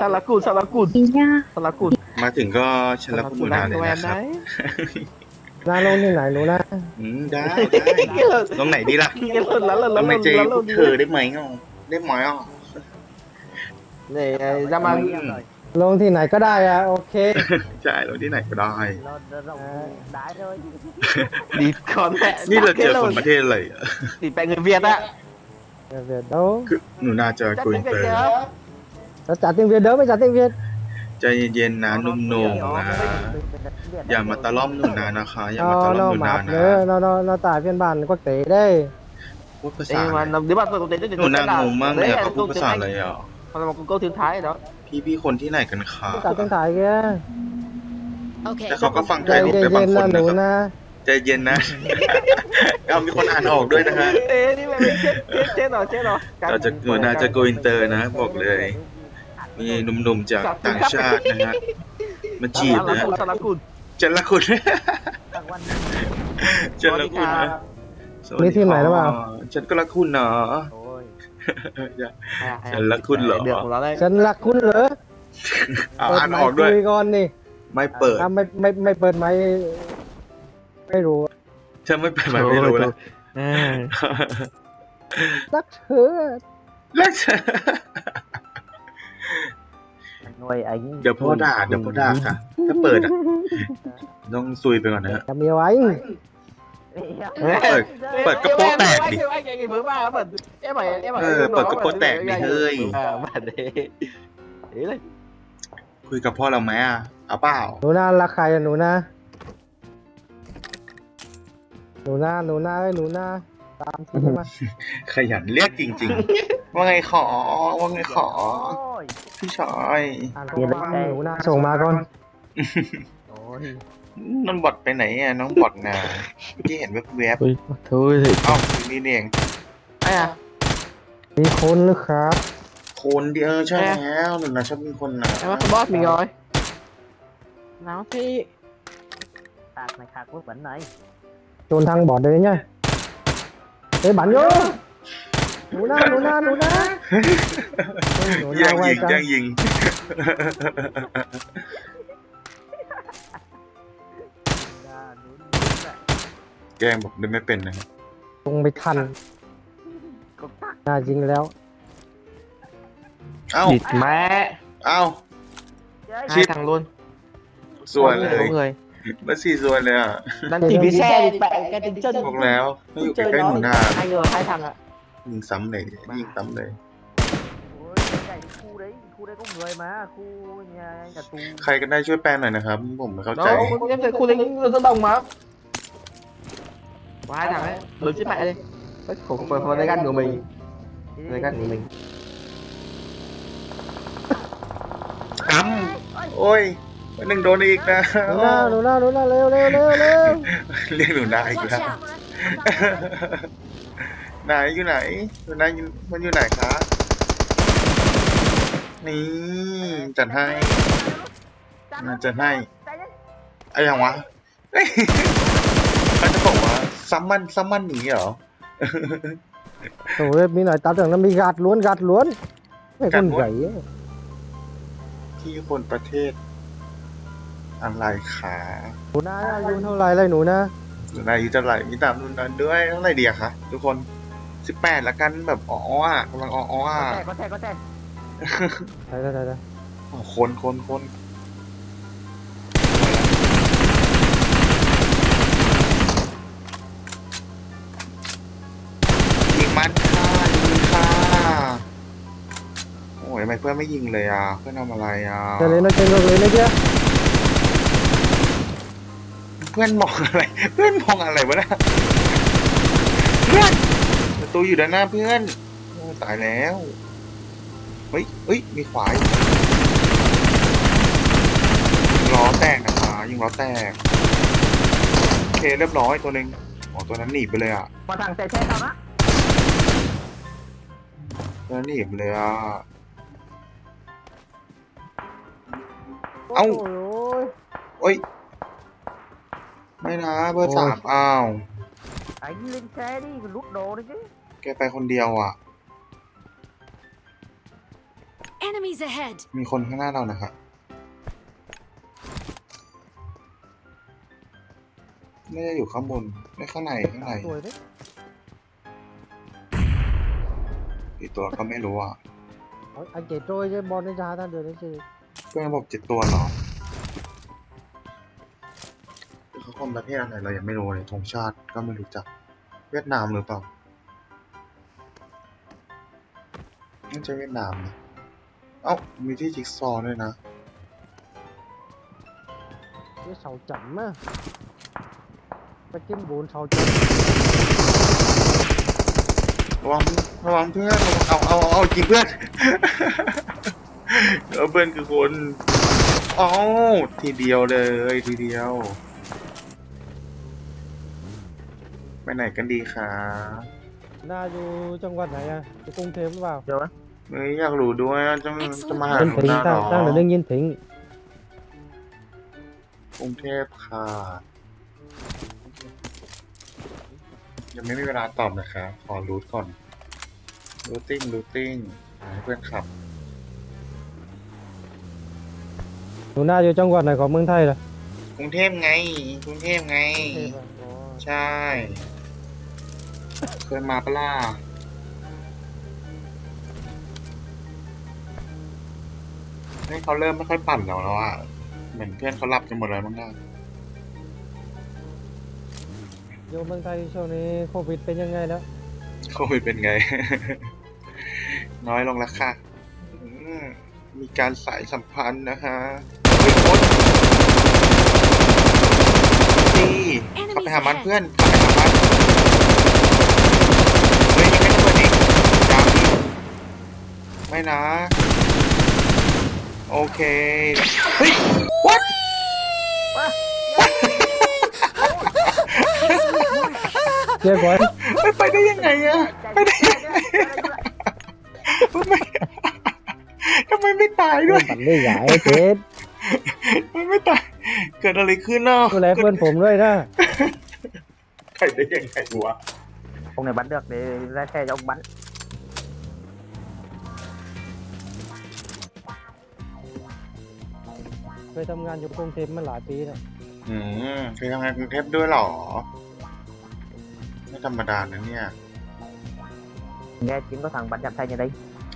ซาลากูดซาลากูดอีเนี่ยซาลากูดมาถึงก็ฉันรักคุณหนูนาเลยนะครับนาลงที่ไหนหนูนะอืมได้ได้ตรงไหนดีล่ะกินแล้วแล้วแล้วทำไมเจแล้วพวกเธอได้ไหมอะได้ไหมอะนี่จะมาลงที่ไหนก็ได้อะโอเคใช่เราที่ไหนก็ได้ดีคอนแทนี่เราเจอคนประเทศอะไรอะติดแปลงเงินเวียดอะเดี๋ยวเดี๋ยวเดี๋ยวคือหนูนาจะกุยเตอร์ เราจัดเตียงเวียดเด้อไม่จัดเตียงเวียดใจเย็นๆนะนุ่มๆนะอย่ามาตะล่อมหนูนานะคะ อย่าเรามาตะล่เราอมหนูหมานาบนะเด้อเราเราเราตายเพื่อนบ้านก็เตะได้พูดภาเอ้ษามันเดี๋ยวบ้านตัวเต็มหนูนางงมากเลยอะเขาพูดภาษาอะไรอะมันมากูเกิลถึงท้ายเนาะพี่พี่คนที่ไหนกันคะจัดเตียงถ่ายแก Okay. แต่เขาก็ฟังไทใจยรู้แต่บางเย็นคๆนนะหนูนะครับนะใจเย็นนะ เอามีคนอ่านออกด้วยนะฮะเอ้นี่มันเช็ดเช็ดเช็ดหน่อยเช็ดหน่อยเราจะหนูนาจะโกอินเตอร์นะ บอกเลย มีหนุ่มๆจากต่างชาตินะฮะมาจีบนะซาลากูดจันละคุณจันละคุณนะสวัสดีมีทีมไหนหรือเปล่าฉันก็รักคุณเนาะฉันรักคุณเหรอเดือดของเราได้ฉันรักคุณเหรออ่าเปิดอ่านไมออกค์ด้วยคุยก่อนนี่ไม่เปิดถ้าไม่ไม่ไม่เปิดไมค์ไม่รู้ฉันไม่เปิดไม่ไม่รู้แล้วรักเธอรัก ฉันเดี๋ยวพ่อด่าเดี๋ยวพ่อด่าค่ะ ถ้าเปิดอะต้องซุยไปก่อนนะฮะ จะมีไว้เปิดเปิดกระโปรงแตกดิไอ้ไอ้เพิ่มมาเปิดเอ้ใหม่เอ้ใหม่เออเปิดกระโปรงแตกดิเฮ้ยมาเด้เอ้เลยคุยกับพ่อเราไหมอะเอาเปล่าหนูนารักใครอะหนูนาหนูนาหนูนาเอ้ยหนูนาตามที่มาขยันเรียกจริง ๆ ว่าไงขอว่าไงขอ พี่ชอยอ่านข้อความหนูนาส่งมาก่อนโอ้ยน้องบอดไปไหนอะน้องบอดนะเมื่อกี้เห็นแวบทุยๆเอ้าอยู่นี่นี่เองไอ้อะ มีคนหรือครับคนเดียวใช่แล้วหนูนะชอบมีคนนะไอ้ว่าบอสมีงอยน้ำพี่โจนทางบอดเลยเนี่ยเฮ้ยบันโย หนูนาหนูนาหนูนาเฮ้ยหนูนาย่างไวยิงจังย่างยิงแกล้งบอกได้ไม่เป็นนะครับลงไปทันน่าจริงแล้วเอ้าดิดแม่เอ้าให้ทางล้นส่วนเลย เลยมาสี่ส่วนเลยอะดันตีพิเศษแปะกันจนจนบอกแล้วให้อยู่ใกล้ๆหนูนาให้เง ยให้ทางอะยิงซ้ำเลยยิงซ้ำเลย khu đấy khu đấy có người mà khu nhà nhà tù ใครก็ได้ช่วยแปลหน่อยนะครับ ผมไม่เข้าใจ Đó, em thấy khu lính dân đồng mà Có hai thằng ấy, lớn chết mẹ đi Đấy, khổ phần phần đây gắn của mình Đây gắn của mình อ้ำโอ้ยวันหนึ่งโดนอีกนะหนูนาหนูนาหนูนาเร็วเร็วเร็วเร็วเรียกหนูนาอีก Watch แล้ว out. ไหนอยู่ไหนหนูนาอยู่มันอยู่ไหนคะนี่จัดให้น่าจัดให้ไอ้ยังวะเฮ้ยเขาจะบอกว่าซัมมันซัมมันหนีเหรอโอ้ยมีหน่อยตาถึงนั้นมีกาดล้วนกาดล้วนไม่คนใหญ่ที่คนประเทศ อะไรขาหนูนาอายุเท่าไหรเลยหนูนะหนูนาอายุเท่าไหร่มีตามหนูนาด้วยเท่าไหร่เดียคะทุกคน สิบแปดละกันแบบอ๋ออะกำลังอ๋ออ๋ออะ có xe có xe có xe ใช่ใช่ใช่อ๋อคนคนคนยิงมันค่ะยิงค่ะโอ้ยทำไมเพื่อนไม่ยิงเลยอะเพื่อนทำอะไรอะ เจเลยนะเจเลยนะเจ้าเพื่อนมองอะไร เพื่อนมองอะไรวะนะเพื่อน ประตูอยู่ด้านหน้าเพื่อนโอ้ตายแล้ว เฮ้ยเฮ้ย มีขวายยิงล้อแตกนะคะยิงล้อแตก โอเคเรียบร้อยตัวหนึ่งอ๋อตัวนั้นหนีบไปเลยอะ mà thằng chạy xe tao đó ตัวนั้นหนีบไปเลยอะ เอ้าโอ้ยโอ้ย ไม่นะเบอร์สามอ้าว anh lên xe đi lút đồ đi chứ แกไปคนเดียวอะ Enemies ahead! มีคนข้างหน้าเรานะครับน่าจะอยู่ข้างบน ไม่ข้างในข้างในสวยดิกี่ตัวก็ไม่รู้อะ anh chạy trôi chứ bọn nó ra ta được đấy chứ เพื่อนบอกเจ็ดตัวเหรอ เขาคนประเทศอะไรเรายังไม่รู้เลยธงชาติก็ไม่รู้จัก เวียดนามหรือเปล่าน่าจะเวียดนามนะเอ้ามีที่จิ๊กซอว์ด้วยนะ cái sầu chậm á phải kiếm bốn sầu chậm ระวังระวังเพื่อนระวังเอาเอาเอาเอาจริงเพื่อน เออเพื่อนคือคน เอ้าทีเดียวเลยทีเดียว ไปไหนกันดีคะ na vô trong quanh này à cái cung thêm nó vào เดี๋ยวนะเฮ้ยอยากรู้ด้วยว่าจะจะมาหาห nhân นู thiện นาเหร ta อ đang là đương nhiên thiện กรุงเทพค่ะ ยังไม่มีเวลาตอบนะคะ ขอรูทก่อน รูทติ้ง รูทติ้งให้เพื่อนขับ Tụi na vô trong quanh này còn mương thay rồi กรุงเทพไง กรุงเทพไง Thêm à? Ồ. ใช่ เคยมาปะล่าเฮ้ยเขาเริ่มไม่ค่อยปั่นแล้วแล้วอะ เหมือนเพื่อนเขาหลับกันหมดแล้วมั้งนะ vô mương thay sau này covid bên nhân ngay đó โควิดเป็นไง น้อยลงแล้วค่ะอืมมีการสายสัมพันธ์นะฮะเฮ้ยโคตรดีเข้าไปหามันเพื่อนเข้าไปหามันเฮ้ยยังไม่ได้เปิดอีกยาวอีก ไม่นะ โอเค เฮ้ย what chơi quậy ไม่ไปได้ยังไงอะไปได้ยังไงทำไมทำไมไม่ตายด้วย bạn đi gãi chết มันไม่ตาย เกิดอะไรขึ้นเนาะ tôi lại bên phụng đây đó ใครได้ยังไงวะ ông này bắn được để ra xe cho ông bắn tôi thăm ngàn cho cung thêm mới lại tí rồi อืมเคยทำงานกรุงเทพด้วยเหรอ ไม่ธรรมดานะเนี่ย nghe tiếng có thằng bắn chặt tay như đây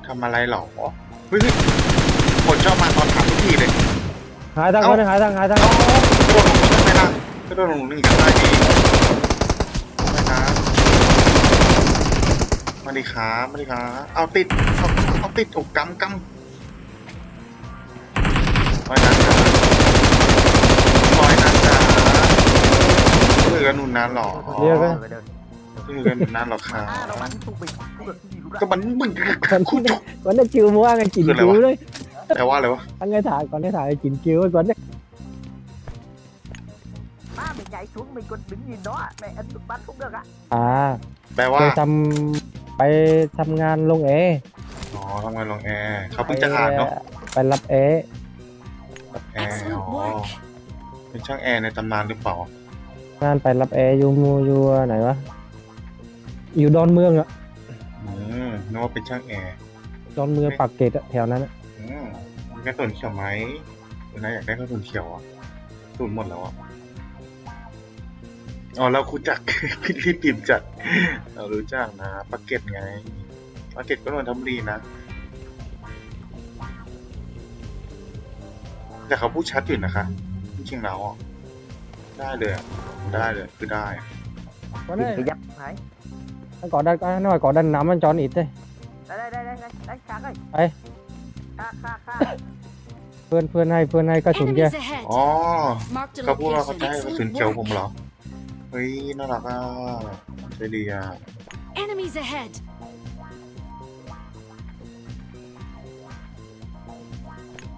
ทำอะไรเหรอเฮ้ยเฮ้ยคนชอบมาตอนถามทุกทีเลย hai thằng Âu. con hai thằng hai thằng เอ้ากระโดดลงทำไมล่ะกระโดดลงหนึ่งกันได้ดีไม่นะมาดิขามาดิขาเอาติด เอาเอาติดอกกำกำปล่อยนะจ๊ะปล่อยนะจ๊ะคุยกั นหนุนนานเหรอเรียกไหม Rồi, rồi. คุยกันหนุนนานเหรอคะ à nó bắn trung bình không được cái gì luôn ก็มันมึงคุณจบ con nó chưa mua ăn chín Rồi lại chiếu bảo. đấy แปลว่าอะไรวะ anh ấy thả con ấy thả chín chiếu ấy con đấy ba mình nhảy xuống mình còn đứng nhìn nó à. mẹ ấn nút bắn không được ạ à แปลว่าไปทำไปทำงานลงแอร์อ๋อทำงานลงแอร์เขาเพิ่งจะอ่านเนาะไปรับแอร์แอร์ Excellent อ๋อ work! เป็นช่างแอร์ในตำนานหรือเปล่า งานไปรับแอร์อยู่มูอยู่ไหนวะ อยู่ดอนเมืองอะอืมนึกว่าเป็นช่างแอร์ดอนเมืองปากเกร็ดอะแถวนั้นอะอืมมีกระสุนเขียวไหมคุณนายอยากได้กระสุนเขียวอะสูนหมดแล้วอะอ๋อเรารู้จัก พี่พี่ปิ่มจัดเรารู้จักนะปากเก็ตไงปากเก็ตก็นนทบุรีนะแต่เขาพูดชัดอยู่นะคะจริงๆแล้วอะ ได้เลยอะได้เลยคือได้อะ có nhìn đấy cái dấp đấy anh có đàn anh nói có đàn nắm anh cho anh ít đấy đây đây đây đây đây đây khác ơi Đây. khác khác khác เพื่อนเพื่อนให้เพื่อนให้กระสุนแก Enemies ahead! อ๋อ Marked a เขาพูดว่าเขา location. จะให้กระสุน Excellent เขียวผม work! เหรอ เฮ้ยน่ารักอะใจดีอะ Enemies ahead!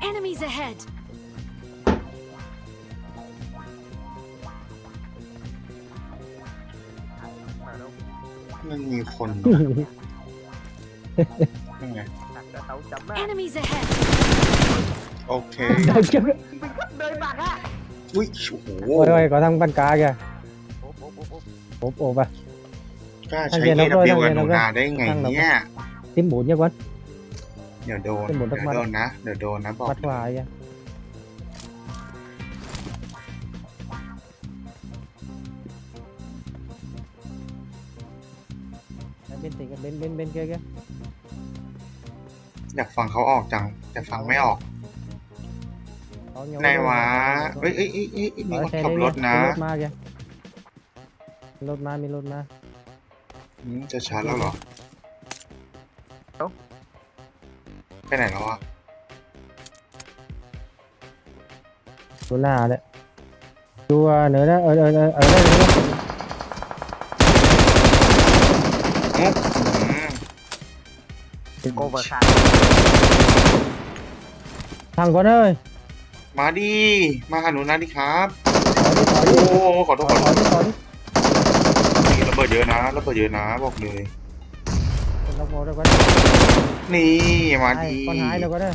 Enemies ahead! มันมีคนยังไง đặt cái tàu chấm á Enemies ahead! โอเคได้เก็บ mình khắp nơi bạn á อุ้ยโอ้โหโอ้ยขอทางปันกาแก ốp ốp ốp ốp โอบโอบอะกล้าใช้ทางเย็นเอเราด้วยวกับหนูทางเย็นเราด้วยนาได้ไงเนี่ย tím bụi nha quán เดี๋ยวโดนเป็นหมดทุเดี๋กยวมัดโดนนะ เดี๋ยวโดนนะบอกมัดขวาอะ เบนสิกับเบนเบนเบนเกยอยากฟังเขาออกจัง แต่ฟังไม่ออกไหนวะเอ้ยเอ้ยเอ้ยเอ้ยเอ้ยมีคนขับรถนะรถมาแกมีรถมามีรถมาอืมจะชาร์จแล้วเหรอไปไหนแล้วอะดูหน้าเลยดูว่าเหนือนะเออเออเออเออได้เลย นะอืมโกเบอร์คันทางก่อนเลยมาดิมาหาหนูนะดิครับ ขอดิโอ้ขอโทขอษขอดิโทขอษดิขอดิระเบิดเยอะนะระเบิดเยอะนะบอกเลยคนเราบอกได้ก็นี่มาได้ดิคนหายแล้วก็ได้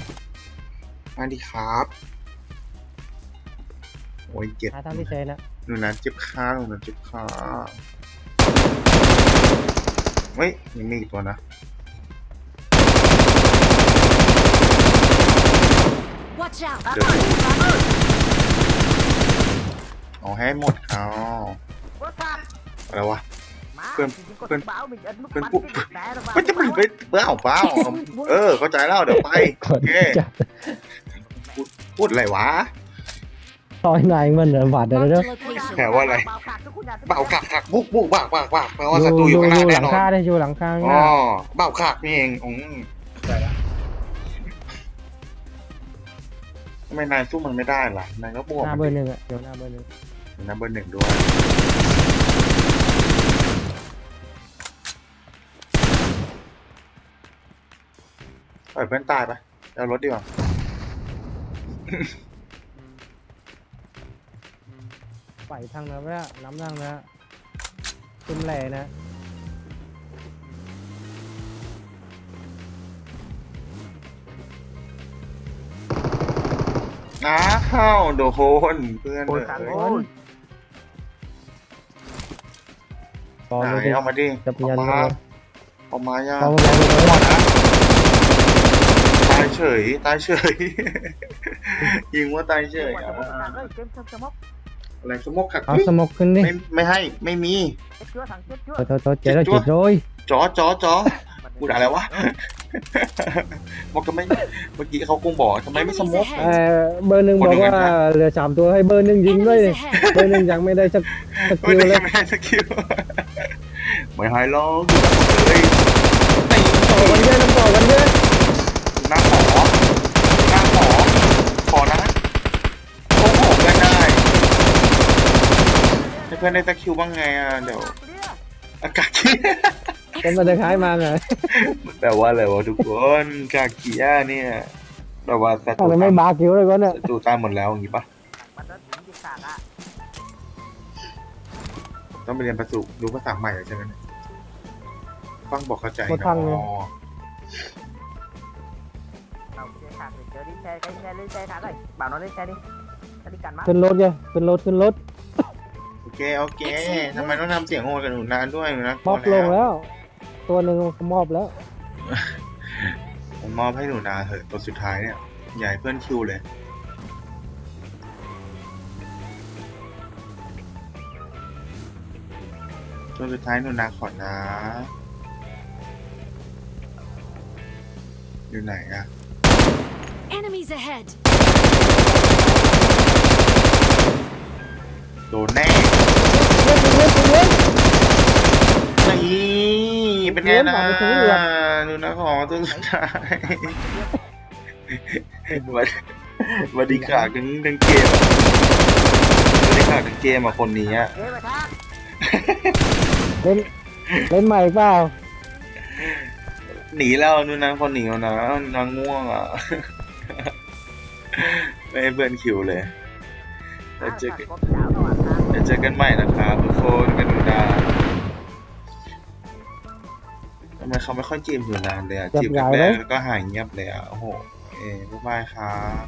มาดิครับโอ้ยเจ็บหาทางพิเศษนะ หนูนะเจ็บขาหนูนะเจ็บขา เฮ้ยยังมีอีกตัวนะ Watch out! เดี๋ยวเอาให้หมดเขารถคันอะไรวะมาเพื่อนจริงๆกดเพื่อนเบาหนึ่งอันเพื่อนมัปุ๊บติดแต่หรือเปล่าไม่จะไปไปเปล่าเปล่าเออเข้าใจแล้วเดี๋ยวไปกโอดเคจัดพูดอะไรวะต่อยนายมันเหนือบาดเดี๋ยว Marked เดี๋ยว a location. แปลว่าอะไร เบาขาดทุกคนอยากเบากักกักบุกบุกบากบากบากแปลว่าศัตดูรูอยู่ดูข้างหดูน้าหแน่ลังนอนคาได้ดูหลังคาอ๋ง่าอเบากักนี่เองอืมเข้าใจละทำไมนายสู้มันไม่ได้ล่ะนายก็บวกหน้ามันเบอดิร์หนึ่งอะเดี๋ยวหน้าเบอร์หนึ่งนะเบอร์หนึ่งด้วยปล่อยเพื่อนตายไปเอารถดีกว่า ไปทางนั้นแล้วน้ำทางนะขึ้นแหล่นะอ้าวโดนเพื่อนโอ้เลยยคันไหโอ้ยต่อเลยนดิเอามาดิจับเอายันมาเลยเอามาย่าเอามาเลยตายเฉย ตายเฉย ยิงว่าตายเฉยเกมอะเฮ้ยเกมสมอก อะไรสมกขัดเอาเฮ้ยสมกขึ้นดิไม่ไม่ให้ไม่มีเจ็ดชั่วถังเจ็ดชั่วโทษโทษเจ๊แล้วจิตโรยจอจอจอพูดอะไรวะบอกทำไมเมื่อกี้เขาคงบอกทำไมไม่ส Enemies มกเอ่ ahead! อเบอร์หนึ่งคนบหอนึ่กงว่านะเหลือสามตัวให้เบอร์หนึ่งยิงด้วย Enemies ดิ ahead! เบอร์หนึ่งยังไม่ได้สักสักไม่คิวได้เลยไม่ได้สกิลไม่หายล้อกเลยตีต่อกันเยอะน้ำต่อกันเยอะ หน้าหมอหน้าหมอขอนะโอ้โหเพื่อนได้ให้ เพื่อนได้สกิลบ้างไงอะเดี๋ยวเนี่ยอากาศขี้เป็นมาจะคล้ายมาไงแปลว่าอะไรวะทุกคนกาเกียเนี่ยแปลว่าศัตทำรูไมไม่บาคิวเลยก็เนี่ยศัตรูตายหมดแล้วอย่างงี้ปะมันจะถึงที่ขาดอะต้องไปเรียนภาษารู้ภาษาใหม่เหรอใช่ไหมเนี่ยฟังบอกเข้าใจหมดทางเลยอ๋อเราเจอขาดเจอดิแชร์ใครแชร์เลยแชร์ขาดเลยบ่าวนอนเลยแชร์ดิแชร์ดิกันมั้งขึ้นรถไงขึ้นรถขึ้นรถโอ เคโอเคทำไมต้องทำเสียงโง่กับหนูนานด้วยหนูนะมอบลงแล้ว ตัวหนึ่งมอบแล้ว ผมมอบให้หนูนาเถอะตัวสุดท้ายเนี่ยใหญ่เพื่อนคิวเลยตัวสุดท้ายหนูนาขอนะ อยู่ไหนอะ Enemies ahead! โดนแน่นี่เป็นไงนะดูนะขอตัวสุดท้ายวันวันดีขาดทั้งทั้งเกมอะวันดีขาดทั้งเกมอะคนนี้อะเอ้ยไปทักเล่นเล่นใหม่เปล่าหนีแล้วนู่นนะคนหนีแล้วนะนางง่วงอะไม่ให้เพื่อนคิวเลยแล้วเจอกัน เจอกันใหม่นะครับทุกคนกันดูดาทำไมเขาไม่ค่อยจีบอยู่นานเลยอะจีบแรกๆแล้วก็หายเงียบเลยอะโอ้โห เอ้บ๊ายบายครับ